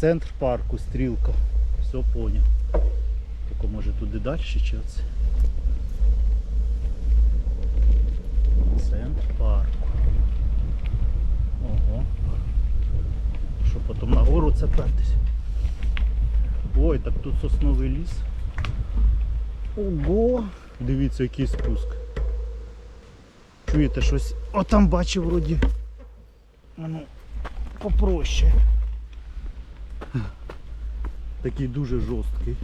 Центр парку, стрілка. Все поняв. Тільки може туди далі чи це? Центр парку. Ого. Що потім на гору це? Ой, так тут сосновий ліс. Ого! Дивіться, який спуск. Чуєте щось? О, там бачив вроді. Ну, попроще. Такий дуже жорсткий.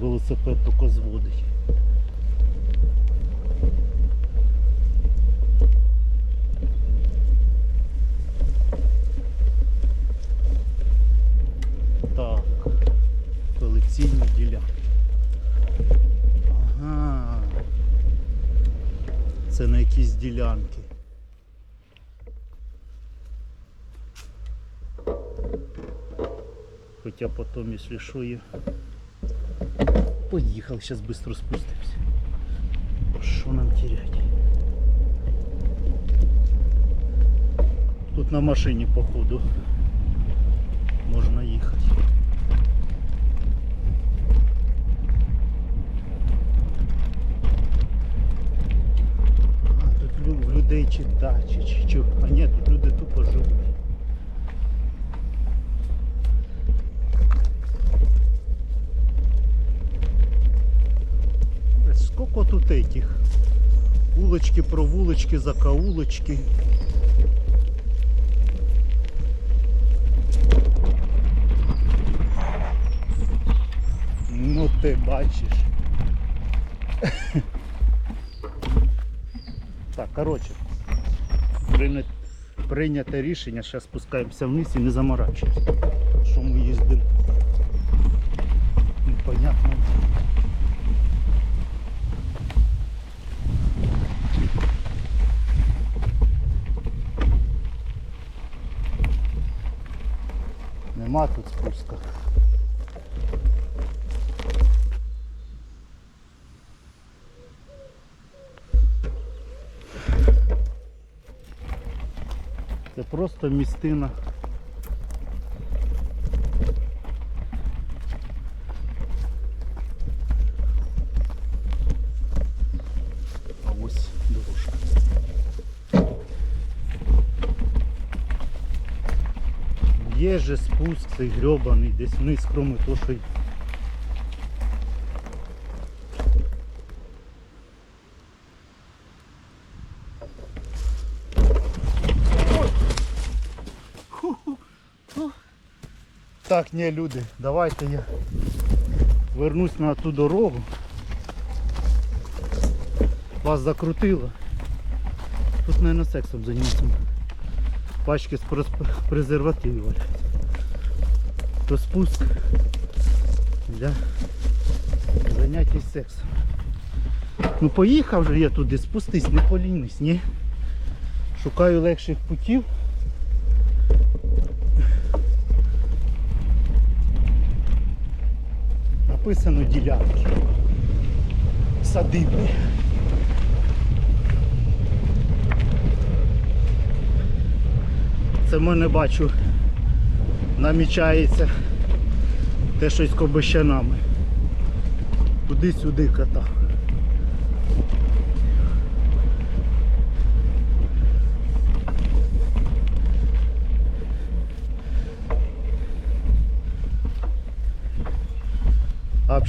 Велосипед тільки зводить. ділянки. Хоча потім, якщо що є. Поїхали, зараз швидко спустимося. Що нам терять? Тут на машині походу можна їхати. Людей чи дачі, чи що. А ні, тут люди тупо живуть. Блядь, Сколько тут этих? Улочки, провулочки, закоулочки. Ну ти бачиш. Коротше, прийняте рішення, зараз спускаємося вниз і не заморачуємося. Що ми їздимо. Непонятно. Нема тут спуска. Просто містина. А ось дорожка. Є же спуск цей грьобаний десь вниз, кроме того, що Так, ні, люди, давайте я вернусь на ту дорогу. Вас закрутило. Тут, мабуть, сексом займатися. Пачки з презервативів. То для заняття сексом. Ну поїхав же я туди, спустись, не полінись, ні. Шукаю легших путів. Написано ділянки. Садибні. Це в мене бачу. Намічається те щось кобищанами. Туди-сюди кота.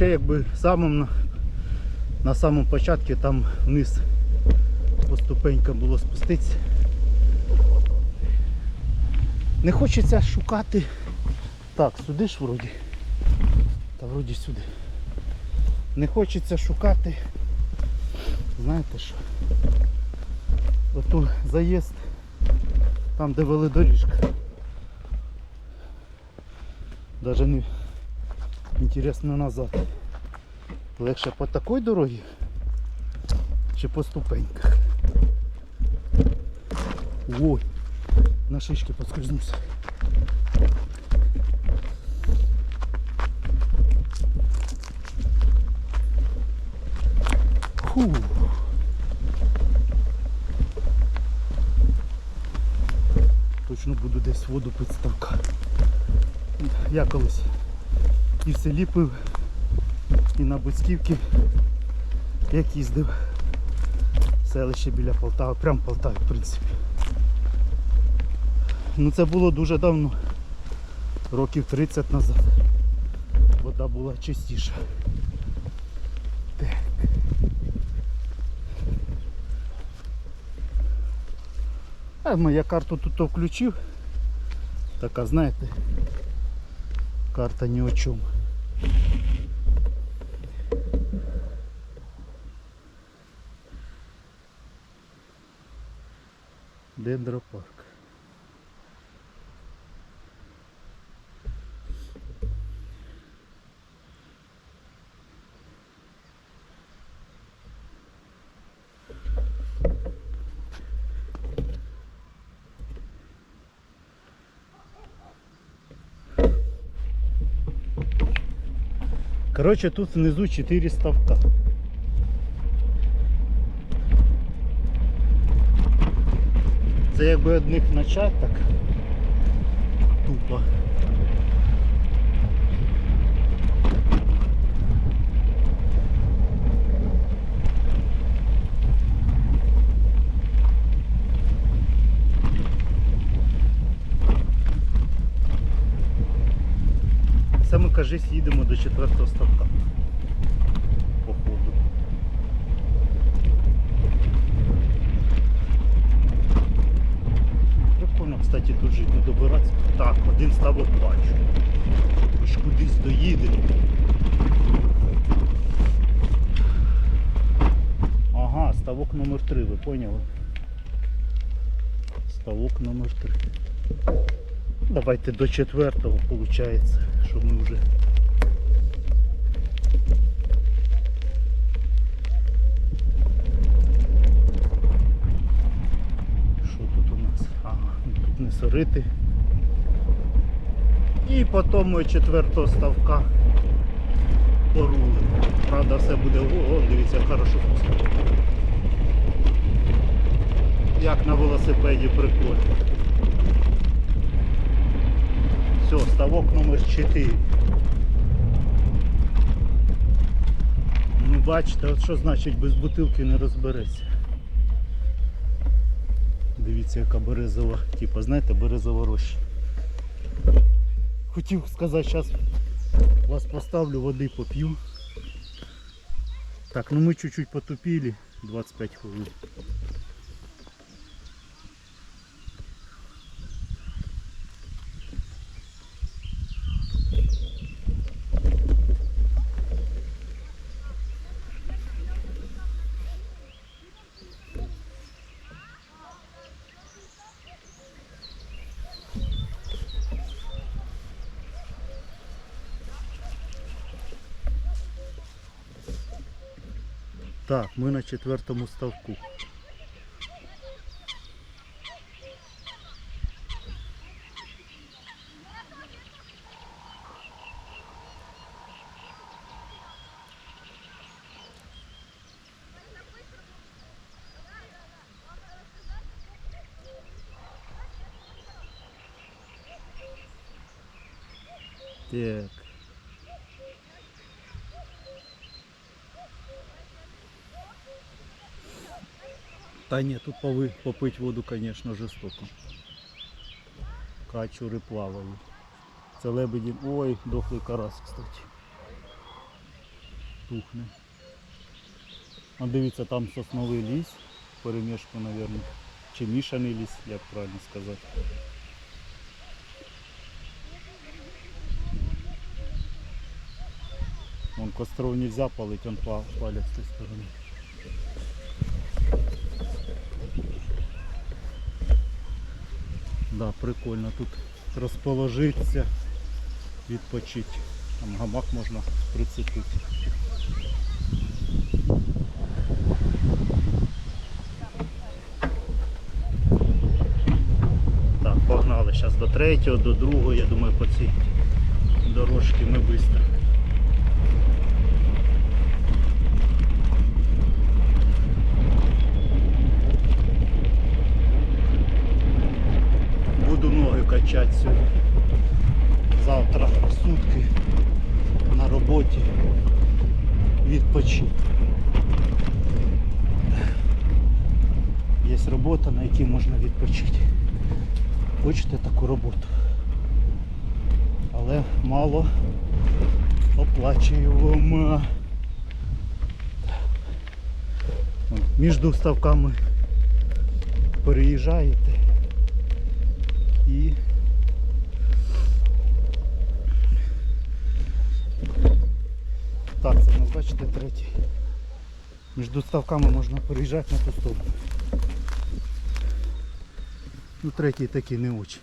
Взагалі якби самим на, самому початку там вниз по ступенькам було спуститися. Не хочеться шукати. Так, сюди ж вроді. Та вроді сюди. Не хочеться шукати. Знаєте що? Оту заїзд там де велодоріжка. Даже не інтересно назад. Легше по такій дорогі чи по ступеньках. Ой, на шишки поскользнувся. Фу. Точно буду десь воду пити ставка. Я колись і в селі пив, і на Буцьківці, як їздив. Селище біля Полтави, прям Полтави, в принципі. Ну це було дуже давно, років 30 назад. Вода була чистіша. Так. А ну я карту тут включив. Така, знаєте, карта ні о чому. Дендропарк. Короче, тут внизу 4 ставка. Це якби одних начаток. Тупо. Це ми кажись їдемо до четвертого ставка. Походу. Прикольно, кстати, тут жити, не добиратися. Так, один ставок бачу. Ми ж кудись доїдемо. Ага, ставок номер 3, ви поняли? Ставок номер 3. Давайте до четвертого, виходить, щоб ми вже. Що тут у нас? Ага, ну, тут не сорити. І потім ми четвертого ставка порулимо. Правда, все буде о, дивіться, хорошо пускає. Як на велосипеді прикольно. Все, ставок номер 4. Ну бачите, от що значить без бутилки не розбереться. Дивіться, яка березова, типа, знаєте, березова роща. Хотів сказати, зараз вас поставлю, води поп'ю. Так, ну ми чуть-чуть потупили, 25 хвилин. Так, ми на четвертому ставку. Так. Та ні, тут пови, попить воду, звісно, жорстоко. Качури плавають. Це лебеді. Ой, дохлий карась, кстати. Тухне. А дивіться, там сосновий ліс, перемішку, мабуть. Чи мішаний ліс, як правильно сказати. Вон костров нельзя палить, он па- палят с той стороны. Да, прикольно тут розположитися, відпочити. Там гамак можна прицепити. Так, погнали зараз до третього, до другого, я думаю, по цій дорожці ми швидко. качати сьогодні. Завтра сутки на роботі відпочити. Є робота, на якій можна відпочити. Хочете таку роботу. Але мало оплачуємо. Між ставками переїжджаєте і так, це у бачите третій. Між ставками можна переїжджати на ту сторону. Ну третій такий не очень.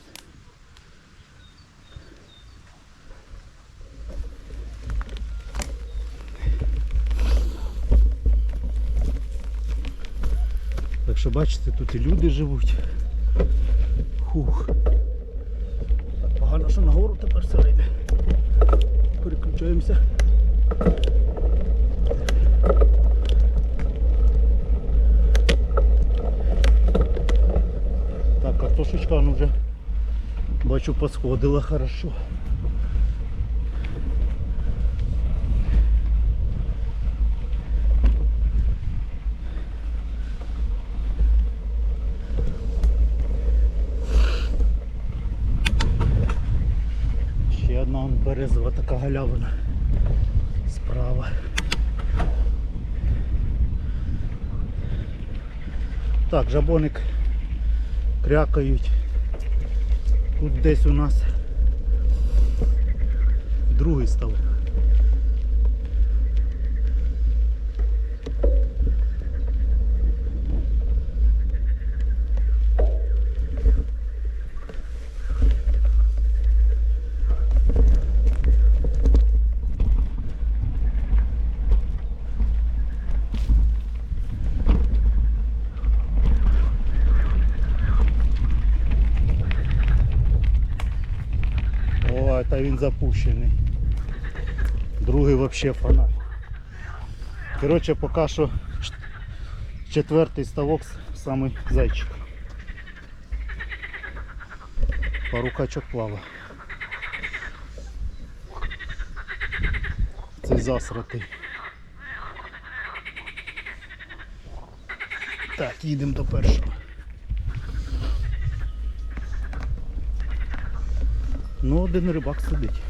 Так що бачите, тут і люди живуть. Хух. Так, погано, що нагору тепер все йде. Переключаємося. Так, картошечка ну вже бачу посходила хорошо. Ще одна он березова така галявина справа. Так, жабоник крякають. Тут десь у нас другий став. О, він запущений. Другий взагалі фонарь. Коротше, поки що четвертий ставок самий зайчик. Пару качок плава. Цей засратий. Так, їдемо до першого. Ну, один рибак сидить.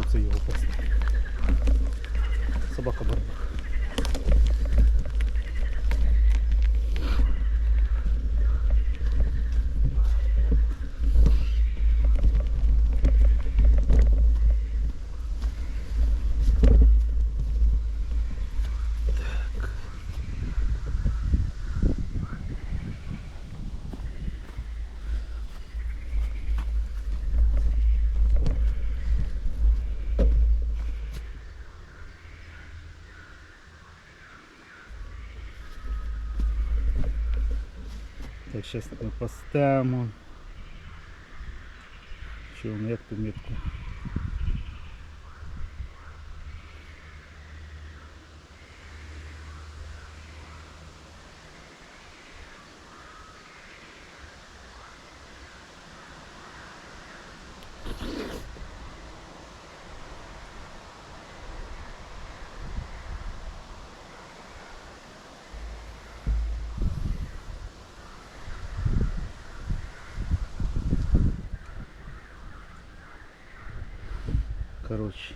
Оце його пост. Собака барбак. Так, зараз ми поставимо. он. воно як метку? Коротше.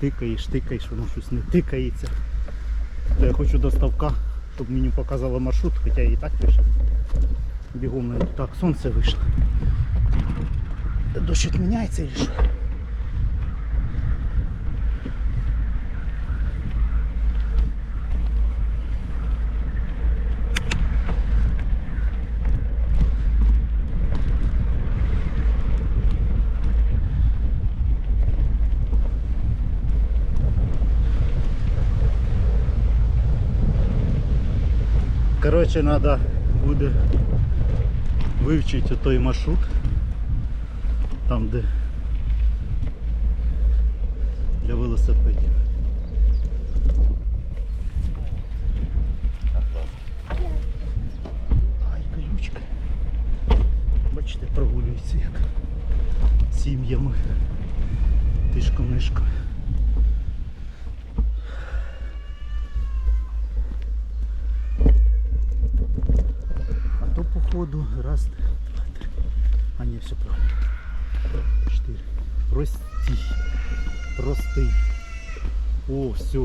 Тикаєш, тикаєш, воно щось не тикається. То я хочу до ставка, щоб мені показала маршрут, хоча я і так пише. Бігом на так, сонце вийшло. Дощик міняється чи що? Коротше, треба буде вивчити той маршрут. Там де для велосипедів. Ай, колючка. Бачите, прогулюється як сім'ями. Тишком-нишком. Раз, два, три. А ні, все правильно. Чотири. Простий. Простий. О, все.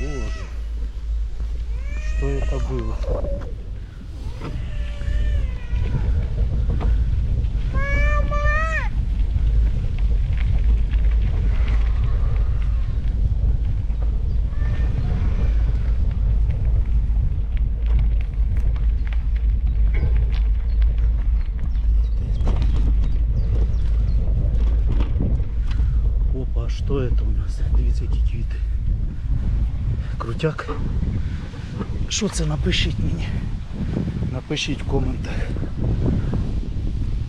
Боже. Что это было? Дивіться, які квіти. Крутяк. Що це напишіть мені? Напишіть в коментах.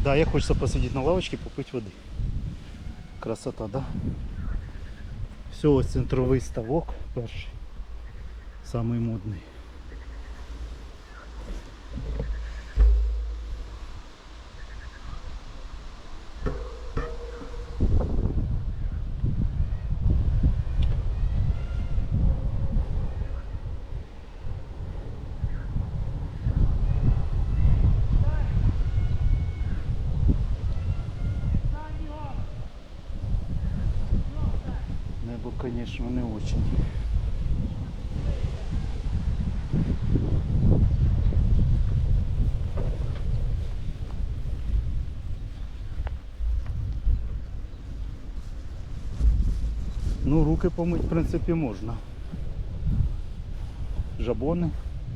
Да, я хочу посидіти на лавочці, попити води. Красота, да? Все, ось центровий ставок перший. Самий модний. Конечно, не очень. Ну, руки помыть, в принципі, можна. Жабони.